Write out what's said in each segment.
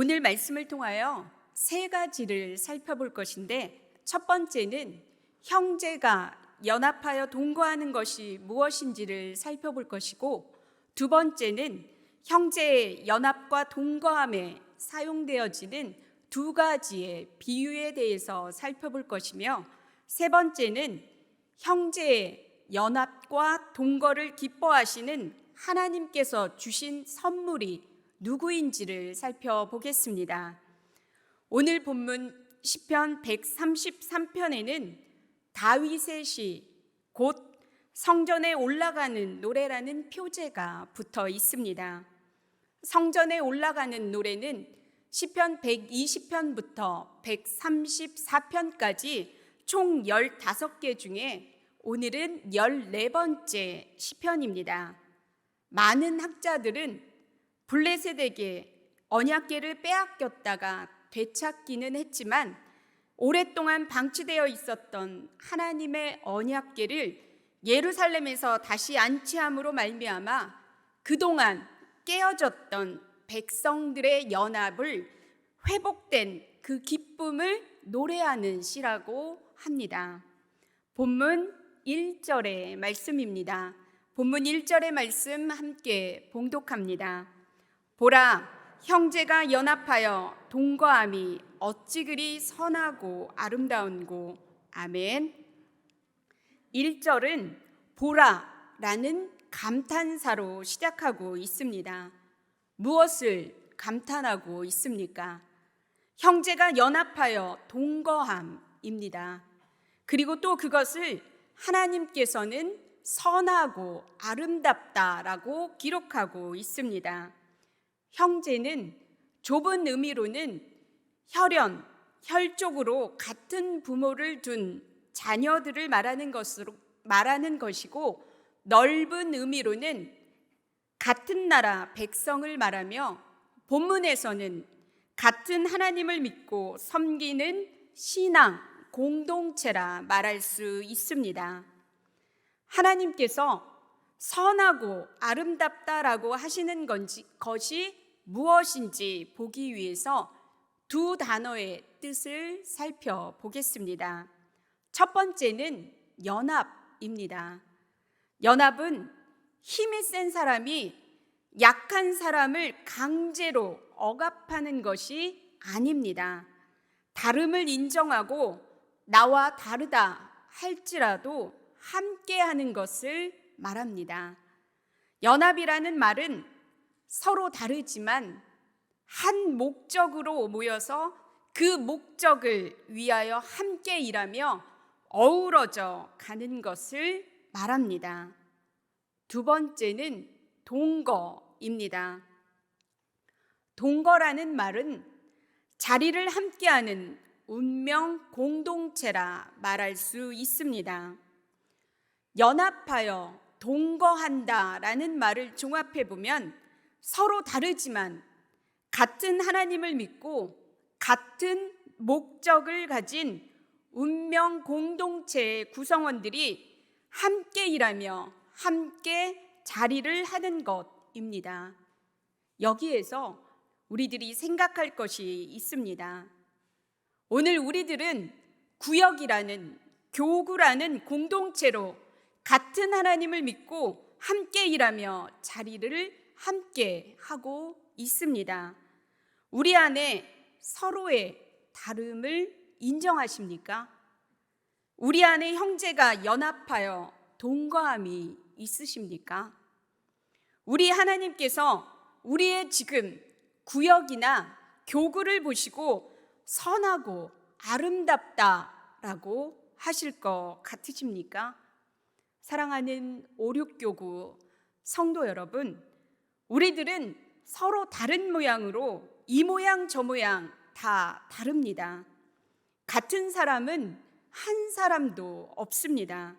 오늘 말씀을 통하여 세 가지를 살펴볼 것인데 첫 번째는 형제가 연합하여 동거하는 것이 무엇인지를 살펴볼 것이고 두 번째는 형제의 연합과 동거함에 사용되어지는 두 가지의 비유에 대해서 살펴볼 것이며 세 번째는 형제의 연합과 동거를 기뻐하시는 하나님께서 주신 선물이 누구인지를 살펴보겠습니다. 오늘 본문 시편 133편에는 다윗의 시, 곧 성전에 올라가는 노래라는 표제가 붙어 있습니다. 성전에 올라가는 노래는 시편 120편부터 134편까지 총 15개 중에 오늘은 14번째 시편입니다. 많은 학자들은 블레셋에게 언약계를 빼앗겼다가 되찾기는 했지만 오랫동안 방치되어 있었던 하나님의 언약계를 예루살렘에서 다시 안치함으로 말미암아 그동안 깨어졌던 백성들의 연합을 회복된 그 기쁨을 노래하는 시라고 합니다. 본문 1절의 말씀입니다. 본문 1절의 말씀 함께 봉독합니다. 보라, 형제가 연합하여 동거함이 어찌 그리 선하고 아름다운고. 아멘. 1절은 보라라는 감탄사로 시작하고 있습니다. 무엇을 감탄하고 있습니까? 형제가 연합하여 동거함입니다. 그리고 또 그것을 하나님께서는 선하고 아름답다라고 기록하고 있습니다. 형제는 좁은 의미로는 혈연, 혈족으로 같은 부모를 둔 자녀들을 말하는 것으로 말하는 것이고 넓은 의미로는 같은 나라 백성을 말하며 본문에서는 같은 하나님을 믿고 섬기는 신앙 공동체라 말할 수 있습니다. 하나님께서 선하고 아름답다라고 하시는 건지, 것이 무엇인지 보기 위해서 두 단어의 뜻을 살펴보겠습니다. 첫 번째는 연합입니다. 연합은 힘이 센 사람이 약한 사람을 강제로 억압하는 것이 아닙니다. 다름을 인정하고 나와 다르다 할지라도 함께 하는 것을 말합니다. 연합이라는 말은 서로 다르지만 한 목적으로 모여서 그 목적을 위하여 함께 일하며 어우러져 가는 것을 말합니다. 두 번째는 동거입니다. 동거라는 말은 자리를 함께하는 운명 공동체라 말할 수 있습니다. 연합하여 동거한다라는 말을 종합해 보면 서로 다르지만 같은 하나님을 믿고 같은 목적을 가진 운명 공동체의 구성원들이 함께 일하며 함께 자리를 하는 것입니다. 여기에서 우리들이 생각할 것이 있습니다. 오늘 우리들은 구역이라는 교구라는 공동체로 같은 하나님을 믿고 함께 일하며 자리를 함께 하고 있습니다. 우리 안에 서로의 다름을 인정하십니까? 우리 안에 형제가 연합하여 동거함이 있으십니까? 우리 하나님께서 우리의 지금 구역이나 교구를 보시고 선하고 아름답다라고 하실 것 같으십니까? 사랑하는 오륙교구 성도 여러분, 우리들은 서로 다른 모양으로 이 모양 저 모양 다 다릅니다. 같은 사람은 한 사람도 없습니다.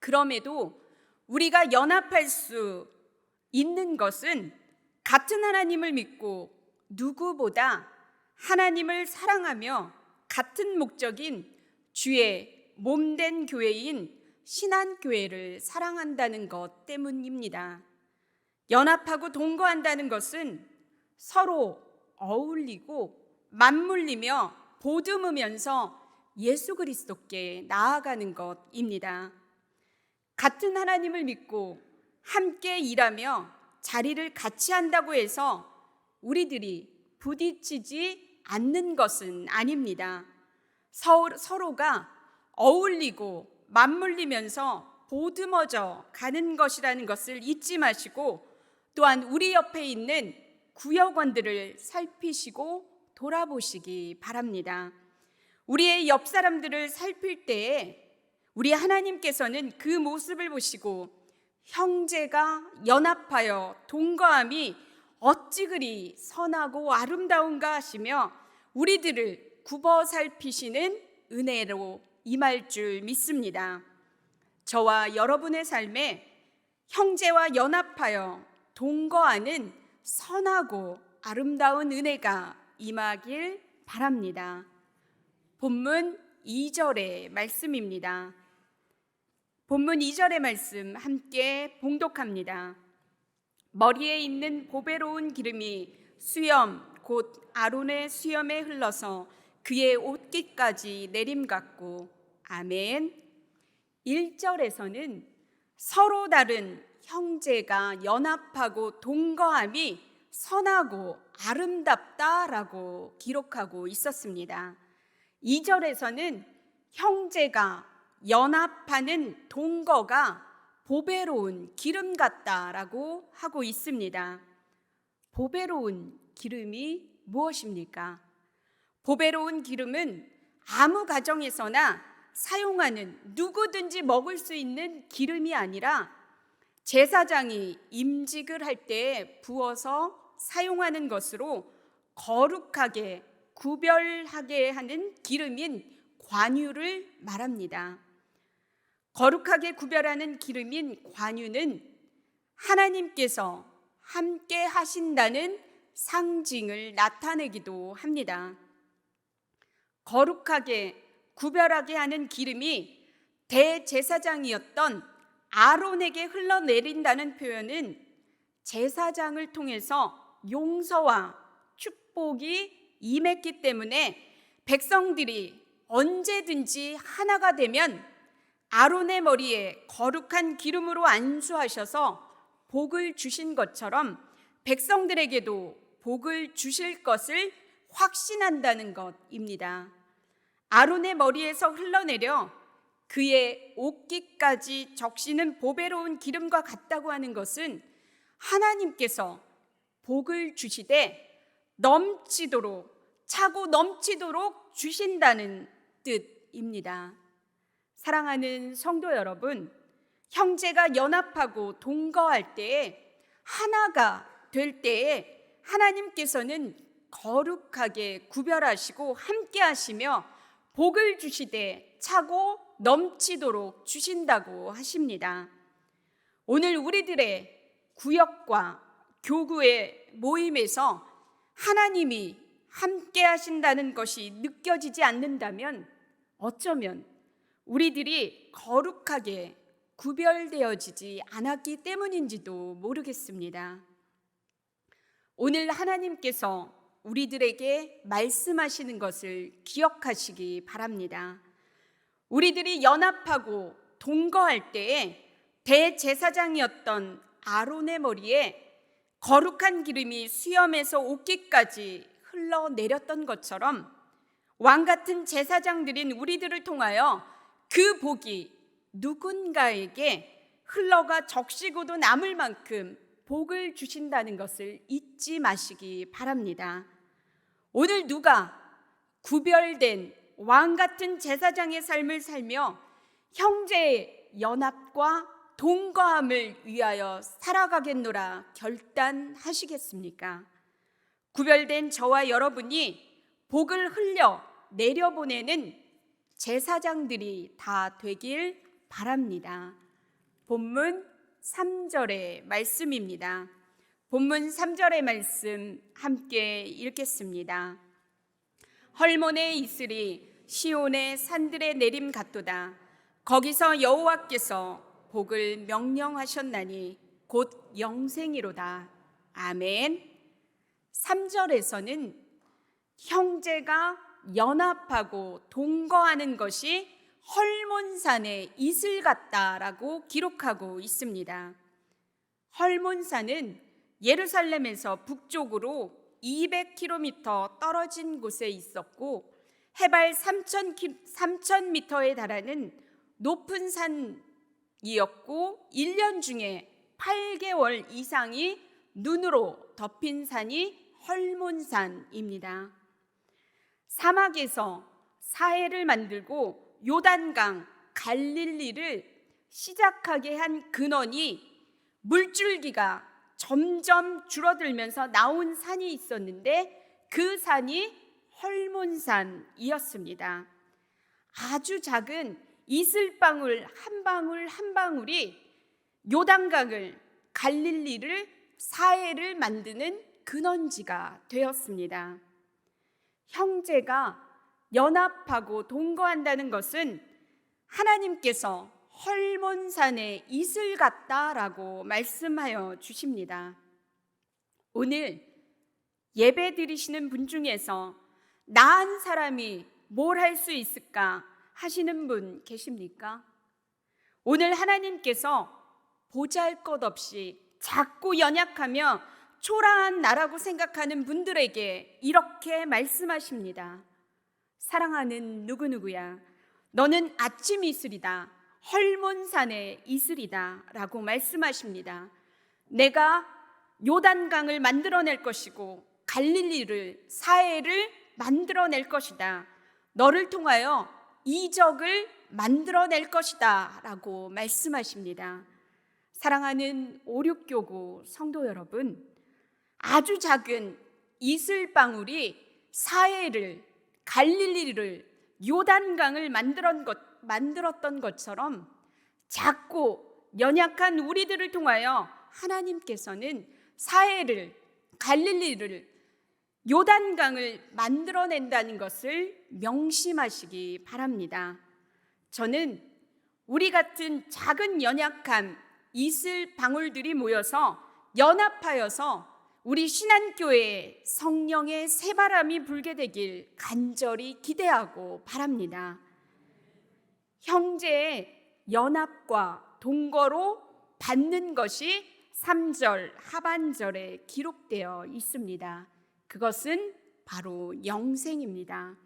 그럼에도 우리가 연합할 수 있는 것은 같은 하나님을 믿고 누구보다 하나님을 사랑하며 같은 목적인 주의 몸된 교회인 신한교회를 사랑한다는 것 때문입니다. 연합하고 동거한다는 것은 서로 어울리고 맞물리며 보듬으면서 예수 그리스도께 나아가는 것입니다. 같은 하나님을 믿고 함께 일하며 자리를 같이 한다고 해서 우리들이 부딪히지 않는 것은 아닙니다. 서- 서로가 어울리고 맞물리면서 보듬어져 가는 것이라는 것을 잊지 마시고 또한 우리 옆에 있는 구역원들을 살피시고 돌아보시기 바랍니다. 우리의 옆 사람들을 살필 때에 우리 하나님께서는 그 모습을 보시고 형제가 연합하여 동거함이 어찌 그리 선하고 아름다운가 하시며 우리들을 굽어 살피시는 은혜로 임할 줄 믿습니다. 저와 여러분의 삶에 형제와 연합하여 동거하는 선하고 아름다운 은혜가 임하길 바랍니다. 본문 2절의 말씀입니다. 본문 2절의 말씀 함께 봉독합니다. 머리에 있는 보배로운 기름이 수염 곧 아론의 수염에 흘러서 그의 옷깃까지 내림 같고 아멘. 1절에서는 서로 다른 형제가 연합하고 동거함이 선하고 아름답다라고 기록하고 있었습니다. 2절에서는 형제가 연합하는 동거가 보배로운 기름 같다라고 하고 있습니다. 보배로운 기름이 무엇입니까? 보배로운 기름은 아무 가정에서나 사용하는 누구든지 먹을 수 있는 기름이 아니라 제사장이 임직을 할 때 부어서 사용하는 것으로 거룩하게 구별하게 하는 기름인 관유를 말합니다. 거룩하게 구별하는 기름인 관유는 하나님께서 함께 하신다는 상징을 나타내기도 합니다. 거룩하게 구별하게 하는 기름이 대제사장이었던 아론에게 흘러내린다는 표현은 제사장을 통해서 용서와 축복이 임했기 때문에 백성들이 언제든지 하나가 되면 아론의 머리에 거룩한 기름으로 안수하셔서 복을 주신 것처럼 백성들에게도 복을 주실 것을 확신한다는 것입니다. 아론의 머리에서 흘러내려 그의 옷깃까지 적시는 보배로운 기름과 같다고 하는 것은 하나님께서 복을 주시되 넘치도록 차고 넘치도록 주신다는 뜻입니다. 사랑하는 성도 여러분, 형제가 연합하고 동거할 때에 하나가 될 때에 하나님께서는 거룩하게 구별하시고 함께 하시며 복을 주시되 차고 넘치도록 주신다고 하십니다. 오늘 우리들의 구역과 교구의 모임에서 하나님이 함께 하신다는 것이 느껴지지 않는다면 어쩌면 우리들이 거룩하게 구별되어지지 않았기 때문인지도 모르겠습니다. 오늘 하나님께서 우리들에게 말씀하시는 것을 기억하시기 바랍니다. 우리들이 연합하고 동거할 때에 대제사장이었던 아론의 머리에 거룩한 기름이 수염에서 옷깃까지 흘러내렸던 것처럼 왕 같은 제사장들인 우리들을 통하여 그 복이 누군가에게 흘러가 적시고도 남을 만큼 복을 주신다는 것을 잊지 마시기 바랍니다. 오늘 누가 구별된 왕 같은 제사장의 삶을 살며 형제의 연합과 동거함을 위하여 살아가겠노라 결단하시겠습니까? 구별된 저와 여러분이 복을 흘려 내려보내는 제사장들이 다 되길 바랍니다. 본문 3절의 말씀입니다. 본문 3절의 말씀 함께 읽겠습니다. 헐몬에 있으리 시온의 산들의 내림 같도다. 거기서 여호와께서 복을 명령하셨나니 곧 영생이로다. 아멘. 3절에서는 형제가 연합하고 동거하는 것이 헐몬산의 이슬 같다라고 기록하고 있습니다. 헐몬산은 예루살렘에서 북쪽으로 200km 떨어진 곳에 있었고 해발 3,000m에 달하는 높은 산이었고 1년 중에 8개월 이상이 눈으로 덮인 산이 헐몬산입니다. 사막에서 사해를 만들고 요단강 갈릴리를 시작하게 한 근원이 물줄기가 점점 줄어들면서 나온 산이 있었는데 그 산이 헐몬산이었습니다. 아주 작은 이슬방울 한 방울 한 방울이 요단강을 갈릴리를 사해를 만드는 근원지가 되었습니다. 형제가 연합하고 동거한다는 것은 하나님께서 헐몬산의 이슬 같다라고 말씀하여 주십니다. 오늘 예배 드리시는 분 중에서 나은 사람이 뭘 할 수 있을까 하시는 분 계십니까? 오늘 하나님께서 보잘 것 없이 자꾸 연약하며 초라한 나라고 생각하는 분들에게 이렇게 말씀하십니다. 사랑하는 누구누구야, 너는 아침 이슬이다. 헐몬산의 이슬이다. 라고 말씀하십니다. 내가 요단강을 만들어낼 것이고, 갈릴리를, 사해를 만들어낼 것이다. 너를 통하여 이적을 만들어낼 것이다. 라고 말씀하십니다. 사랑하는 오륙교구 성도 여러분, 아주 작은 이슬방울이 사해를 갈릴리를 요단강을 만들었던, 것처럼 작고 연약한 우리들을 통하여 하나님께서는 사해를 갈릴리를 요단강을 만들어낸다는 것을 명심하시기 바랍니다. 저는 우리 같은 작은 연약한 이슬 방울들이 모여서 연합하여서 우리 신한교회에 성령의 새바람이 불게 되길 간절히 기대하고 바랍니다. 형제의 연합과 동거로 받는 것이 3절 하반절에 기록되어 있습니다. 그것은 바로 영생입니다.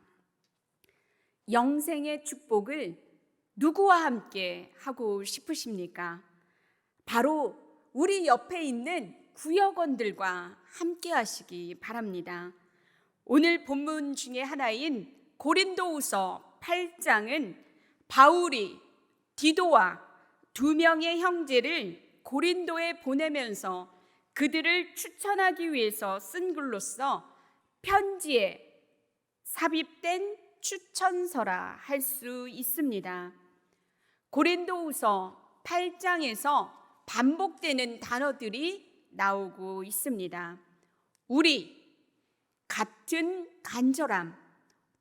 영생의 축복을 누구와 함께 하고 싶으십니까? 바로 우리 옆에 있는 구역원들과 함께 하시기 바랍니다. 오늘 본문 중에 하나인 고린도후서 8장은 바울이 디도와 두 명의 형제를 고린도에 보내면서 그들을 추천하기 위해서 쓴 글로서 편지에 삽입된 추천서라 할 수 있습니다. 고린도후서 8장에서 반복되는 단어들이 나오고 있습니다. 우리, 같은 간절함,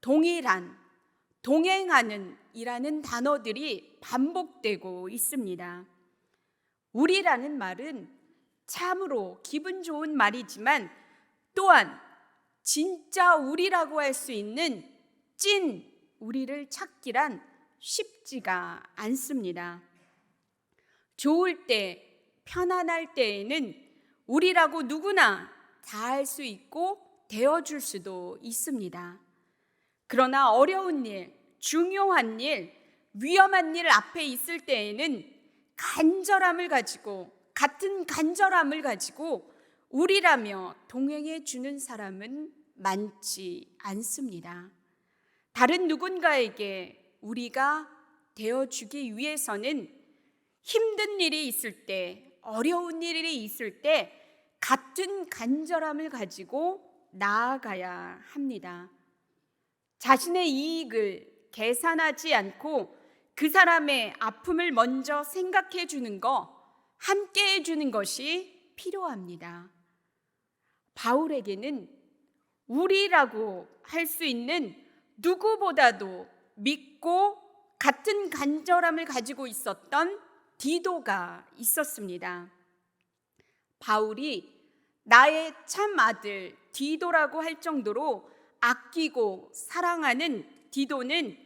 동일한, 동행하는 이라는 단어들이 반복되고 있습니다. 우리라는 말은 참으로 기분 좋은 말이지만 또한 진짜 우리라고 할 수 있는 찐 우리를 찾기란 쉽지가 않습니다. 좋을 때, 편안할 때에는 우리라고 누구나 다 할 수 있고 되어줄 수도 있습니다. 그러나 어려운 일, 중요한 일, 위험한 일 앞에 있을 때에는 간절함을 가지고 같은 간절함을 가지고 우리라며 동행해 주는 사람은 많지 않습니다. 다른 누군가에게 우리가 되어 주기 위해서는 힘든 일이 있을 때, 어려운 일이 있을 때 같은 간절함을 가지고 나아가야 합니다. 자신의 이익을 계산하지 않고 그 사람의 아픔을 먼저 생각해 주는 거, 함께 해 주는 것이 필요합니다. 바울에게는 우리라고 할 수 있는 누구보다도 믿고 같은 간절함을 가지고 있었던 디도가 있었습니다. 바울이 나의 참 아들 디도라고 할 정도로 아끼고 사랑하는 디도는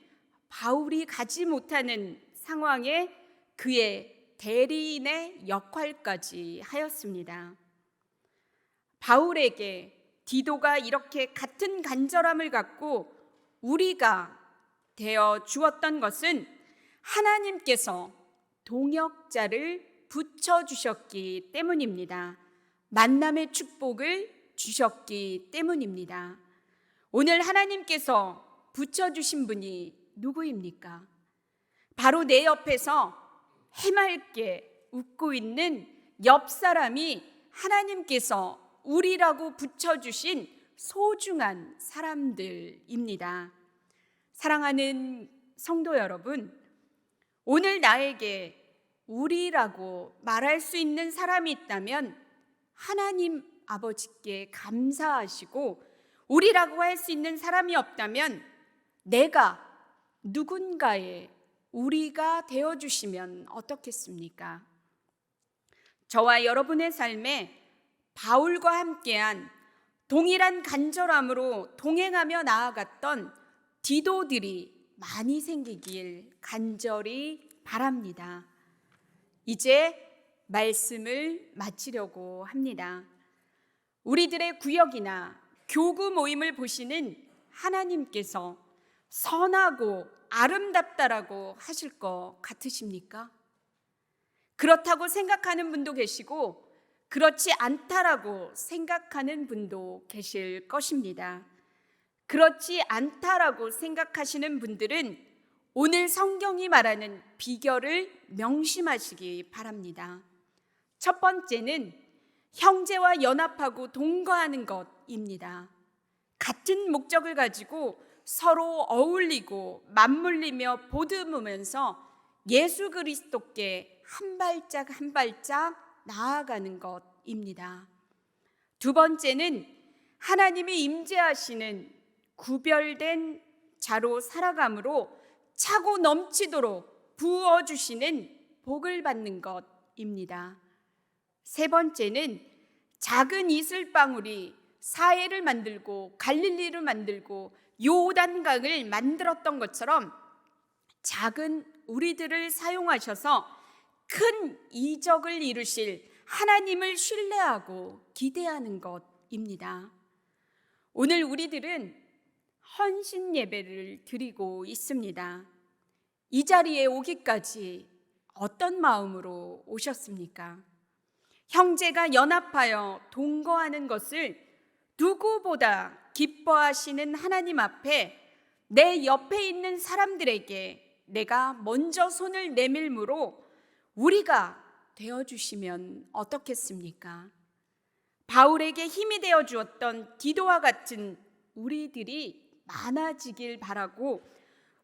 바울이 가지 못하는 상황에 그의 대리인의 역할까지 하였습니다. 바울에게 디도가 이렇게 같은 간절함을 갖고 우리가 되어 주었던 것은 하나님께서 동역자를 붙여 주셨기 때문입니다. 만남의 축복을 주셨기 때문입니다. 오늘 하나님께서 붙여 주신 분이 누구입니까? 바로 내 옆에서 해맑게 웃고 있는 옆 사람이 하나님께서 우리라고 붙여주신 소중한 사람들입니다. 사랑하는 성도 여러분, 오늘 나에게 우리라고 말할 수 있는 사람이 있다면 하나님 아버지께 감사하시고 우리라고 할 수 있는 사람이 없다면 내가 누군가의 우리가 되어 주시면 어떻겠습니까? 저와 여러분의 삶에 바울과 함께한 동일한 간절함으로 동행하며 나아갔던 디도들이 많이 생기길 간절히 바랍니다. 이제 말씀을 마치려고 합니다. 우리들의 구역이나 교구 모임을 보시는 하나님께서 선하고 아름답다라고 하실 것 같으십니까? 그렇다고 생각하는 분도 계시고 그렇지 않다라고 생각하는 분도 계실 것입니다. 그렇지 않다라고 생각하시는 분들은 오늘 성경이 말하는 비결을 명심하시기 바랍니다. 첫 번째는 형제와 연합하고 동거하는 것입니다. 같은 목적을 가지고 서로 어울리고 맞물리며 보듬으면서 예수 그리스도께 한 발짝 한 발짝 나아가는 것입니다. 두 번째는 하나님이 임재하시는 구별된 자로 살아감으로 차고 넘치도록 부어 주시는 복을 받는 것입니다. 세 번째는 작은 이슬방울이 사해를 만들고 갈릴리를 만들고 요단강을 만들었던 것처럼 작은 우리들을 사용하셔서 큰 이적을 이루실 하나님을 신뢰하고 기대하는 것입니다. 오늘 우리들은 헌신 예배를 드리고 있습니다. 이 자리에 오기까지 어떤 마음으로 오셨습니까? 형제가 연합하여 동거하는 것을 누구보다 기뻐하시는 하나님 앞에 내 옆에 있는 사람들에게 내가 먼저 손을 내밀므로 우리가 되어 주시면 어떻겠습니까? 바울에게 힘이 되어 주었던 디도와 같은 우리들이 많아지길 바라고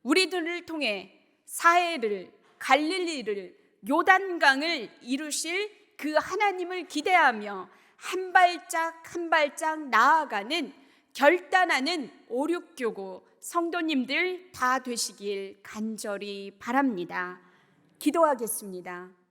우리들을 통해 사해를 갈릴리를 요단강을 이루실 그 하나님을 기대하며 한 발짝 한 발짝 나아가는 결단하는 오륙교고 성도님들 다 되시길 간절히 바랍니다. 기도하겠습니다.